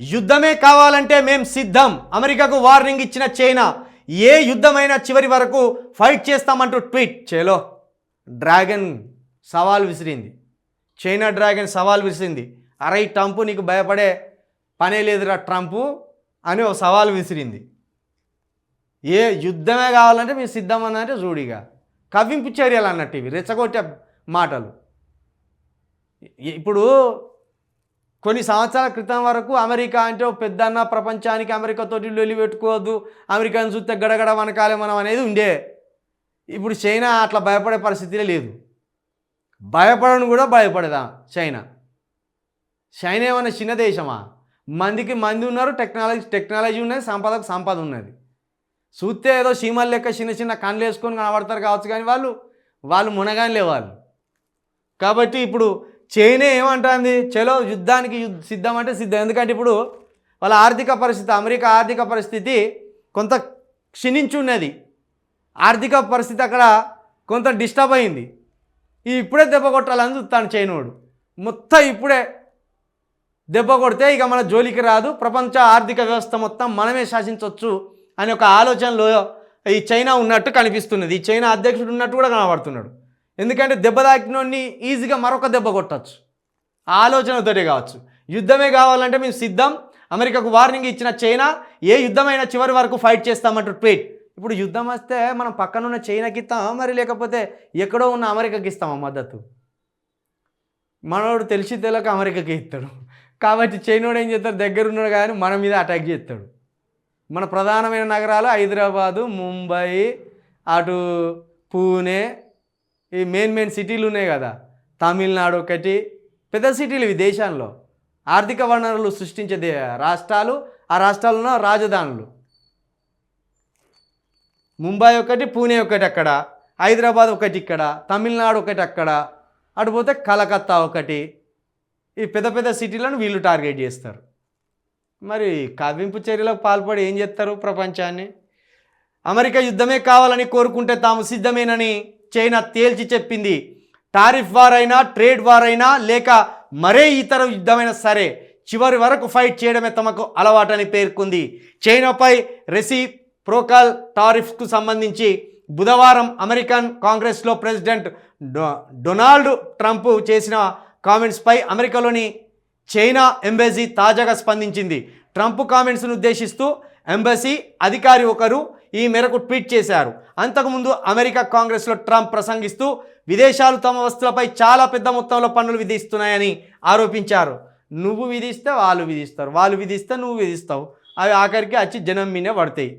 యుద్ధమే కావాలంటే మేం సిద్ధం. అమెరికాకు వార్నింగ్ ఇచ్చిన చైనా ఏ యుద్ధమైనా చివరి వరకు ఫైట్ చేస్తామంటూ ట్వీట్ చేలో. డ్రాగన్ సవాల్ విసిరింది. చైనా డ్రాగన్ సవాల్ విసిరింది. అరే ట్రంప్ నీకు భయపడే పనే లేదురా ట్రంప్ అని ఒక సవాల్ విసిరింది. ఏ యుద్ధమే కావాలంటే మేము సిద్ధం అన్నంటే చూడిగా కవ్వింపు చర్యలు అన్నట్టు ఇవి. రెచ్చగొట్టే మాటలు. ఇప్పుడు కొన్ని సంవత్సరాల క్రితం వరకు అమెరికా అంటే పెద్దన్న ప్రపంచానికి అమెరికాతోటి లొలి పెట్టుకోవద్దు అమెరికాను చూస్తే గడగడ వనకాలే మనం అనేది ఉండే. ఇప్పుడు చైనా అట్లా భయపడే పరిస్థితిలో లేదు. భయపడను కూడా భయపడదా చైనా? చైనా ఏమన్నా చిన్న దేశమా? మందికి మంది ఉన్నారు టెక్నాలజీ టెక్నాలజీ ఉన్నది సంపదకు సంపద ఉన్నది. చూస్తే ఏదో సీమలు లెక్క చిన్న చిన్న కళ్ళు వేసుకొని కనబడతారు కావచ్చు కానీ వాళ్ళు వాళ్ళు మునగానిలే వాళ్ళు. కాబట్టి ఇప్పుడు చైనా ఏమంటుంది? చలో యుద్ధానికి యుద్ధ సిద్ధం అంటే సిద్ధం. ఎందుకంటే ఇప్పుడు వాళ్ళ ఆర్థిక పరిస్థితి అమెరికా ఆర్థిక పరిస్థితి కొంత క్షీణించి ఉన్నది ఆర్థిక పరిస్థితి అక్కడ కొంత డిస్టర్బ్ అయింది. ఇప్పుడే దెబ్బ కొట్టాలని చూస్తాను చైనోడు. మొత్తం ఇప్పుడే దెబ్బ కొడితే ఇక మన జోలికి రాదు. ప్రపంచ ఆర్థిక వ్యవస్థ మొత్తం మనమే శాసించవచ్చు అనే ఒక ఆలోచనలో ఈ చైనా ఉన్నట్టు కనిపిస్తున్నది. ఈ చైనా అధ్యక్షుడు ఉన్నట్టు కూడా కనబడుతున్నాడు. ఎందుకంటే దెబ్బ తాకినోడిని ఈజీగా మరొక దెబ్బ కొట్టచ్చు. ఆలోచనతోటే కావచ్చు. యుద్ధమే కావాలంటే మేము సిద్ధం. అమెరికాకు వార్నింగ్ ఇచ్చిన చైనా ఏ యుద్ధమైనా చివరి వరకు ఫైట్ చేస్తామంటూ ట్వీట్. ఇప్పుడు యుద్ధం వస్తే మనం పక్కనున్న చైనాకి ఇస్తాం మరి? లేకపోతే ఎక్కడో ఉన్న అమెరికాకి ఇస్తామా మద్దతు? మనోడు తెలిసి తెలియక అమెరికాకి ఇస్తాడు. కాబట్టి చైనాడు ఏం చేస్తాడు? దగ్గర ఉన్నాడు కానీ మన మీద అటాక్ చేస్తాడు. మన ప్రధానమైన నగరాలు హైదరాబాదు ముంబై అటు పూణే ఈ మెయిన్ మెయిన్ సిటీలు ఉన్నాయి కదా. తమిళనాడు ఒకటి పెద్ద సిటీలు ఇవి దేశంలో. ఆర్థిక వనరులు సృష్టించే రాష్ట్రాలు ఆ రాష్ట్రాల్లో రాజధానులు. ముంబై ఒకటి పూణే ఒకటి అక్కడ హైదరాబాద్ ఒకటి ఇక్కడ తమిళనాడు ఒకటి అక్కడ అటు పోతే కలకత్తా ఒకటి. ఈ పెద్ద పెద్ద సిటీలను వీళ్ళు టార్గెట్ చేస్తారు. మరి కవింపు చర్యలకు పాల్పడి ఏం చేస్తారు ప్రపంచాన్ని? అమెరికా యుద్ధమే కావాలని కోరుకుంటే తాము సిద్ధమేనని చైనా తేల్చి చెప్పింది. టారిఫ్ వార్ అయినా ట్రేడ్ వార్ అయినా లేక మరే ఇతర యుద్ధమైనా సరే చివరి వరకు ఫైట్ చేయడమే తమకు అలవాటని పేర్కొంది. చైనాపై రెసి ప్రోకాల్ టారిఫ్కు సంబంధించి బుధవారం అమెరికన్ కాంగ్రెస్లో ప్రెసిడెంట్ డో డొనాల్డ్ ట్రంప్ చేసిన కామెంట్స్పై అమెరికాలోని చైనా ఎంబసీ తాజాగా స్పందించింది. ట్రంప్ కామెంట్స్ను ఉద్దేశిస్తూ ఎంబసీ అధికారి ఒకరు ఈ మేరకు ట్వీట్ చేశారు. అంతకుముందు అమెరికా కాంగ్రెస్లో ట్రంప్ ప్రసంగిస్తూ విదేశాలు తమ వస్తువులపై చాలా పెద్ద మొత్తంలో పన్నులు విధిస్తున్నాయని ఆరోపించారు. నువ్వు విధిస్తే వాళ్ళు విధిస్తారు. వాళ్ళు విధిస్తే నువ్వు విధిస్తావు. అవి ఆఖరికి వచ్చి జనం మీనే పడతాయి.